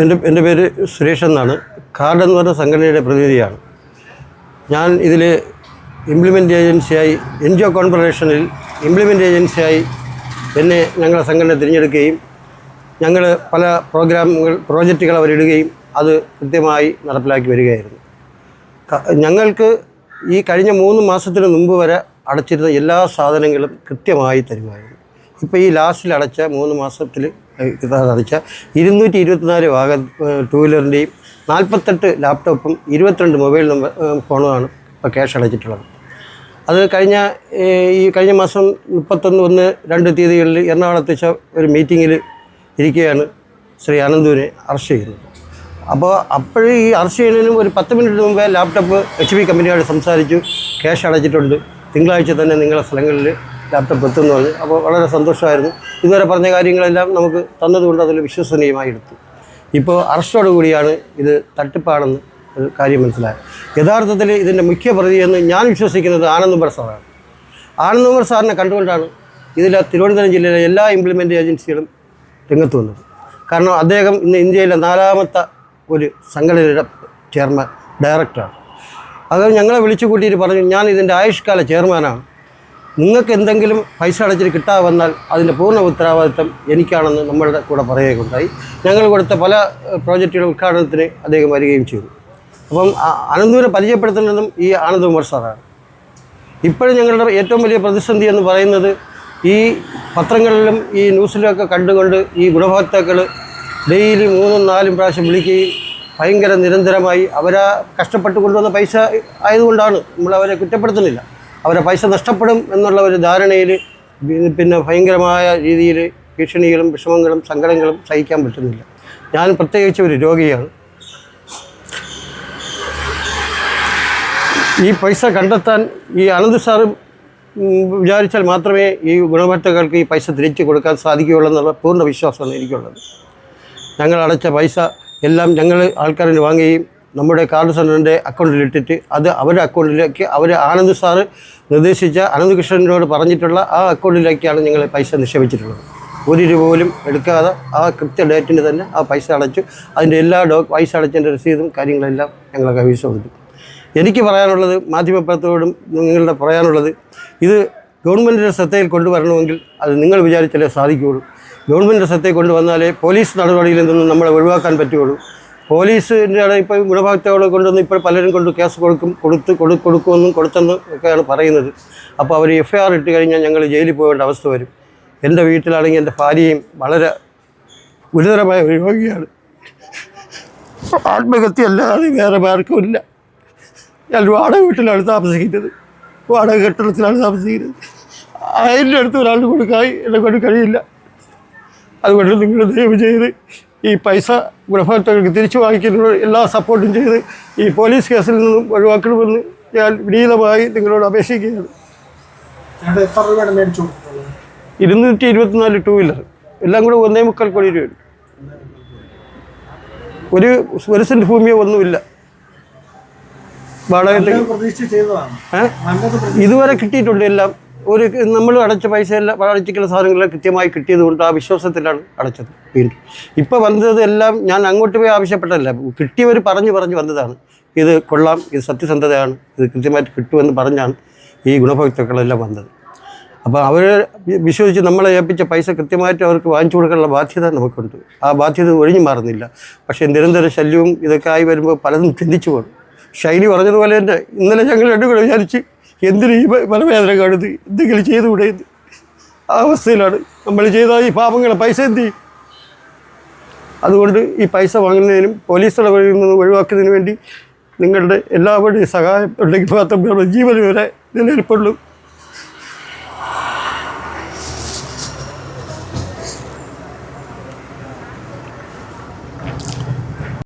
എന്റെ എന്റെ പേര് സുരേഷ് എന്നാണ്. കാർഡ് എന്ന് പറഞ്ഞ സംഘടനയുടെ പ്രതിനിധിയാണ്. ഞാൻ ഇതിൽ ഇംപ്ലിമെന്റ് ഏജൻസിയായി എൻ ജി ഒ കോൺഫെഡറേഷനിൽ ഇംപ്ലിമെന്റ് ഏജൻസിയായി എന്നെ ഞങ്ങളുടെ സംഘടന തിരഞ്ഞെടുക്കുകയും ഞങ്ങൾ പല പ്രോഗ്രാമുകൾ പ്രോജക്റ്റുകൾ അവരിടുകയും അത് കൃത്യമായി നടപ്പിലാക്കി വരികയായിരുന്നു. ഞങ്ങൾക്ക് ഈ കഴിഞ്ഞ മൂന്ന് മാസത്തിന് മുമ്പ് വരെ അടച്ചിരുന്ന എല്ലാ സാധനങ്ങളും കൃത്യമായി തരുമായിരുന്നു. ഇപ്പോൾ ഈ ലാസ്റ്റിൽ അടച്ച മൂന്ന് മാസത്തിൽ അടച്ച ഇരുന്നൂറ്റി ഇരുപത്തിനാല് വാഗ ടൂ വീലറിന്റെയും നാൽപ്പത്തെട്ട് ലാപ്ടോപ്പും ഇരുപത്തിരണ്ട് മൊബൈൽ നമ്പർ ഫോണുമാണ് ഇപ്പോൾ ക്യാഷ് അടച്ചിട്ടുള്ളത്. അത് കഴിഞ്ഞ ഈ കഴിഞ്ഞ മാസം മുപ്പത്തൊന്ന് ഒന്ന് രണ്ട് തീയതികളിൽ എറണാകുളത്ത് വെച്ച ഒരു മീറ്റിങ്ങിൽ ഇരിക്കുകയാണ് ശ്രീ അനന്തുവിനെ അറസ്റ്റ് ചെയ്യുന്നത്. അപ്പോൾ അപ്പോഴും ഈ അറസ്റ്റ് ചെയ്യുന്നതിനും ഒരു പത്ത് മിനിറ്റ് മുമ്പേ ലാപ്ടോപ്പ് എച്ച് പി കമ്പനിയോട് സംസാരിച്ചു ക്യാഷ് അടച്ചിട്ടുണ്ട്. തിങ്കളാഴ്ച തന്നെ നിങ്ങളുടെ സ്ഥലങ്ങളിൽ ലാപ്ടോപ്പ് എത്തുമെന്ന് പറഞ്ഞു. അപ്പോൾ വളരെ സന്തോഷമായിരുന്നു. ഇതുവരെ പറഞ്ഞ കാര്യങ്ങളെല്ലാം നമുക്ക് തന്നതുകൊണ്ട് അതിൽ വിശ്വസനീയമായി എടുത്തു. ഇപ്പോൾ അറസ്റ്റോട് കൂടിയാണ് ഇത് തട്ടിപ്പാണെന്ന് ഒരു കാര്യം മനസ്സിലായത്. യഥാർത്ഥത്തിൽ ഇതിന്റെ മുഖ്യ പ്രതിയെന്ന് ഞാൻ വിശ്വസിക്കുന്നത് ആനന്ദ് സാറാണ്. ആനന്ദ് കുമാർ സാറിനെ കണ്ടുകൊണ്ടാണ് ഇതിലെ തിരുവനന്തപുരം ജില്ലയിലെ എല്ലാ ഇംപ്ലിമെന്റ് ഏജൻസികളും രംഗത്ത് വന്നത്. കാരണം അദ്ദേഹം ഇന്ന് ഇന്ത്യയിലെ നാലാമത്തെ ഒരു സംഘടനയുടെ ചെയർമാൻ ഡയറക്ടറാണ് അത് ഞങ്ങളെ വിളിച്ചു കൂട്ടിയിട്ട് പറഞ്ഞു ഞാൻ ഇതിന്റെ ആയുഷ്കാല ചെയർമാനാണ് നിങ്ങൾക്ക് എന്തെങ്കിലും പൈസ അടച്ചിട്ട് കിട്ടാതെ വന്നാൽ അതിന്റെ പൂർണ ഉത്തരവാദിത്തം എനിക്കാണെന്ന് നമ്മളുടെ കൂടെ പറയുകയുണ്ടായി. ഞങ്ങൾ കൊടുത്ത പല പ്രോജക്റ്റുകളുടെ ഉദ്ഘാടനത്തിന് അദ്ദേഹം വരികയും ചെയ്തു. അപ്പം അനന്തൂരെ പരിചയപ്പെടുത്തുന്നതും ഈ ആനന്ദകുമാർ സാറാണ്. ഇപ്പോഴും ഞങ്ങളുടെ ഏറ്റവും വലിയ പ്രതിസന്ധി എന്ന് പറയുന്നത് ഈ പത്രങ്ങളിലും ഈ ന്യൂസിലുമൊക്കെ കണ്ടുകൊണ്ട് ഈ ഗുണഭോക്താക്കൾ ഡെയിലി മൂന്നും നാലും പ്രാവശ്യം വിളിക്കുകയും ഭയങ്കര നിരന്തരമായി അവരാ കഷ്ടപ്പെട്ട് കൊണ്ടുവന്ന പൈസ ആയതുകൊണ്ടാണ് നമ്മൾ അവരെ കുറ്റപ്പെടുത്തുന്നില്ല. അവരെ പൈസ നഷ്ടപ്പെടും എന്നുള്ള ഒരു ധാരണയിൽ പിന്നെ ഭയങ്കരമായ രീതിയിൽ ഭീഷണികളും വിഷമങ്ങളും സങ്കടങ്ങളും സഹിക്കാൻ പറ്റുന്നില്ല. ഞാൻ പ്രത്യേകിച്ച് ഒരു രോഗിയാണ്. ഈ പൈസ കണ്ടെത്താൻ ഈ അനന്ത് സാറ് വിചാരിച്ചാൽ മാത്രമേ ഈ ഗുണഭോക്താക്കൾക്ക് ഈ പൈസ തിരിച്ചു കൊടുക്കാൻ സാധിക്കുകയുള്ളൂ എന്നുള്ള പൂർണ വിശ്വാസമാണ് എനിക്കുള്ളത്. ഞങ്ങൾ അടച്ച പൈസ എല്ലാം ഞങ്ങൾ ആൾക്കാരിന് വാങ്ങുകയും നമ്മുടെ കാർഡ് സെന്ററിന്റെ അക്കൗണ്ടിലിട്ടിട്ട് അത് അവരുടെ അക്കൗണ്ടിലേക്ക് അവർ ആനന്ദ് സാർ നിർദ്ദേശിച്ച അനന്ത് കൃഷ്ണനോട് പറഞ്ഞിട്ടുള്ള ആ അക്കൗണ്ടിലേക്കാണ് ഞങ്ങൾ പൈസ നിക്ഷേപിച്ചിട്ടുള്ളത്. ഒരു രൂപ പോലും എടുക്കാതെ ആ കൃത്യ ഡേറ്റിന് തന്നെ ആ പൈസ അടച്ചു അതിന്റെ എല്ലാ ഡോ പൈസ അടച്ചതിന്റെ രസീതും കാര്യങ്ങളെല്ലാം ഞങ്ങൾ കൈവശം കൊടുത്തു എനിക്ക് പറയാനുള്ളത് മാധ്യമപ്രവർത്തകരോടും നിങ്ങളുടെ പറയാനുള്ളത് ഇത് ഗവൺമെന്റിന്റെ ശ്രദ്ധയിൽ കൊണ്ടുവരണമെങ്കിൽ അത് നിങ്ങൾ വിചാരിച്ചാലേ സാധിക്കുകയുള്ളൂ. ഗവൺമെന്റിന്റെ ശ്രദ്ധയിൽ കൊണ്ടുവന്നാലേ പോലീസ് നടപടിയിൽ നിന്നും നമ്മളെ ഒഴിവാക്കാൻ പറ്റുകയുള്ളൂ. പോലീസിന്റെ ഇപ്പം ഗുണഭോക്താക്കളെ കൊണ്ടുവന്ന് ഇപ്പോൾ പലരും കൊണ്ട് കേസ് കൊടുക്കും കൊടുത്ത് കൊടു കൊടുക്കുമെന്നും കൊടുത്തെന്നും ഒക്കെയാണ് പറയുന്നത്. അപ്പോൾ അവർ എഫ് ഐ ആർ ഇട്ട് കഴിഞ്ഞാൽ ഞങ്ങൾ ജയിലിൽ പോകേണ്ട അവസ്ഥ വരും. എന്റെ വീട്ടിലാണെങ്കിൽ എന്റെ ഭാര്യയും വളരെ ഗുരുതരമായ ഒരു രോഗിയാണ്. ആത്മഹത്യ അല്ലാതെ വേറെ മാർക്കും ഇല്ല. ഞാൻ വാടക വീട്ടിലാണ് താമസിക്കുന്നത്. വാടക കെട്ടിടത്തിലാണ് താമസിക്കുന്നത്. അതിന്റെ അടുത്ത് ഒരാൾ കൊടുക്കാൻ എന്നെ കൊണ്ട് കഴിയില്ല. അതുകൊണ്ട് നിങ്ങൾ ദയവ് ചെയ്ത് ഈ പൈസ ഗുണഭോക്താക്കൾക്ക് തിരിച്ചു വാങ്ങിക്കുന്നതിനുള്ള എല്ലാ സപ്പോർട്ടും ചെയ്ത് ഈ പോലീസ് കേസിൽ നിന്നും ഒഴിവാക്കണമെന്ന് ഞാൻ വിനീതമായി നിങ്ങളോട് അപേക്ഷിക്കുകയാണ്. ഇരുന്നൂറ്റി ഇരുപത്തിനാല് ടൂ വീലർ എല്ലാം കൂടെ ഒന്നേ മുക്കാൽ കോടി രൂപയുണ്ട് ഒരു ഒരു സെന്റ് ഭൂമിയോ ഒന്നുമില്ല. വാടകത്തിൽ ഇതുവരെ കിട്ടിയിട്ടുണ്ട് എല്ലാം. ഒരു നമ്മൾ അടച്ച പൈസ എല്ലാം അടച്ചിട്ടുള്ള സാധനങ്ങളെല്ലാം കൃത്യമായി കിട്ടിയത് കൊണ്ട് ആ വിശ്വാസത്തിലാണ് അടച്ചത്. വീണ്ടും. ഇപ്പോൾ വന്നത് എല്ലാം ഞാൻ അങ്ങോട്ട് പോയി ആവശ്യപ്പെട്ടല്ല കിട്ടിയവർ പറഞ്ഞു പറഞ്ഞു വന്നതാണ്. ഇത് കൊള്ളാം ഇത് സത്യസന്ധതയാണ് ഇത് കൃത്യമായിട്ട് കിട്ടുമെന്ന് പറഞ്ഞാണ് ഈ ഗുണഭോക്താക്കളെല്ലാം വന്നത്. അപ്പോൾ അവർ വിശ്വസിച്ച് നമ്മളെ ഏൽപ്പിച്ച പൈസ കൃത്യമായിട്ട് അവർക്ക് വാങ്ങിച്ചു കൊടുക്കാനുള്ള ബാധ്യത നമുക്കുണ്ട്. ആ ബാധ്യത ഒഴിഞ്ഞു മാറുന്നില്ല. പക്ഷേ നിരന്തര ശല്യവും ഇതൊക്കെ ആയി വരുമ്പോൾ പലതും ചിന്തിച്ചു പോകും ശൈലി പറഞ്ഞതുപോലെ തന്നെ ഇന്നലെ ഞങ്ങൾ രണ്ടുപേരും വിചാരിച്ച് എന്തിന് ഈ മനവേദന കാണുന്നത് എന്തെങ്കിലും ചെയ്തുകൂടെ? ആ അവസ്ഥയിലാണ്. നമ്മൾ ചെയ്ത ഈ പാപങ്ങളെ പൈസ എന്ത് ചെയ്യും? അതുകൊണ്ട് ഈ പൈസ വാങ്ങുന്നതിനും പോലീസ് ഇടപെടലിൽ നിന്ന് ഒഴിവാക്കുന്നതിന് വേണ്ടി നിങ്ങളുടെ എല്ലാവരുടെയും സഹായം ഉണ്ടെങ്കിൽ മാത്രമേ നമ്മുടെ ജീവൻ വരെ നിലനിൽപ്പുള്ളൂ.